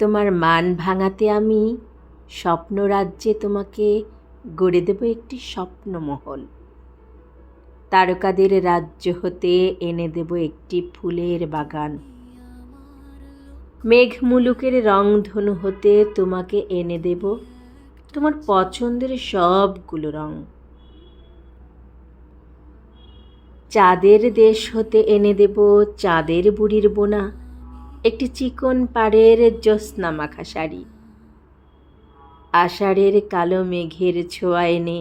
তোমার মান ভাঙাতে আমি স্বপ্নরাজ্যে তোমাকে গড়ে দেব একটি স্বপ্নমহল তারকাদের রাজ্য হতে এনে দেব একটি ফুলের বাগান। মেঘমুলুকের রংধনু হতে তোমাকে এনে দেব তোমার পছন্দের সবগুলো রং। চাঁদের দেশ হতে এনে দেব চাঁদের বুড়ির বোনা। একটি চিকন পাড়ের জ্যোৎস্না মাখা শাড়ি। আষাঢ়ের কালো মেঘের ছোঁয়া এনে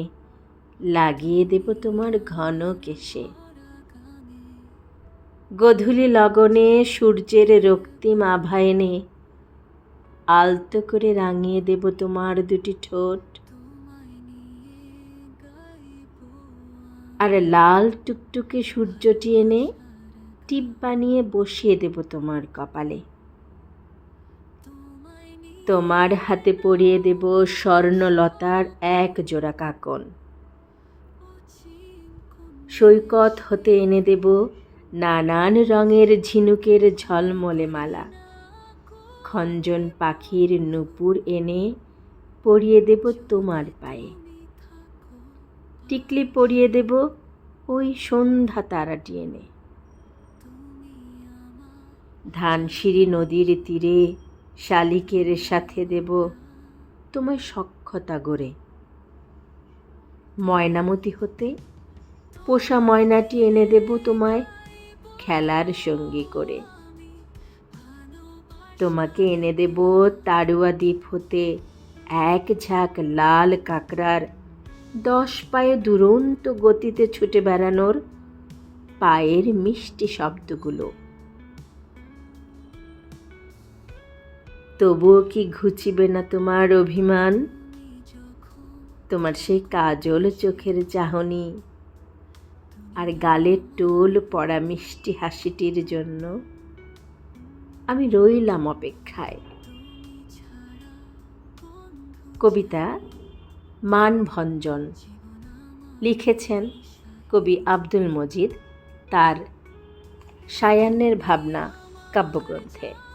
লাগিয়ে দেব তোমার ঘন কেশে। গধূলি লগনে সূর্যের রক্তিম আভা এনে আলতো করে রাঙিয়ে দেব তোমার দুটি ঠোঁট। আর লাল টুকটুকে সূর্যটি এনে টিপ বানিয়ে বসিয়ে দেব তোমার কপালে। তোমার হাতে পরিয়ে দেব স্বর্ণলতার এক জোড়া কাকন। সৈকত হতে এনে দেব নানান রঙের ঝিনুকের ঝলমলে মালা। খঞ্জন পাখির নূপুর এনে পরিয়ে দেব তোমার পায়ে। টিকলি পরিয়ে দেব ওই সন্ধ্যা তারাটি এনে। ধানসিঁড়ি নদীর তীরে, শালিকের সাথে দেব তোমায় সক্ষতা গড়ে। ময়নামতি হতে পোষা ময়নাটি এনে দেব তোমায় খেলার সঙ্গী করে। তোমাকে এনে দেব তাড়ুয়া দ্বীপ হতে এক ঝাঁক লাল কাঁকড়ার দশ পায়ে দুরন্ত গতিতে ছুটে বেড়ানোর পায়ের মিষ্টি শব্দগুলো। তবুও কি ঘুচিবে না তোমার অভিমান? তোমার সেই কাজল চোখের চাহনি আর গালের টোল পড়া মিষ্টি হাসিটির জন্য। আমি রইলাম অপেক্ষায়। কবিতা মানভঞ্জন। লিখেছেন কবি আব্দুল মজিদ, তার সায়ান্নের ভাবনা কাব্যগ্রন্থে।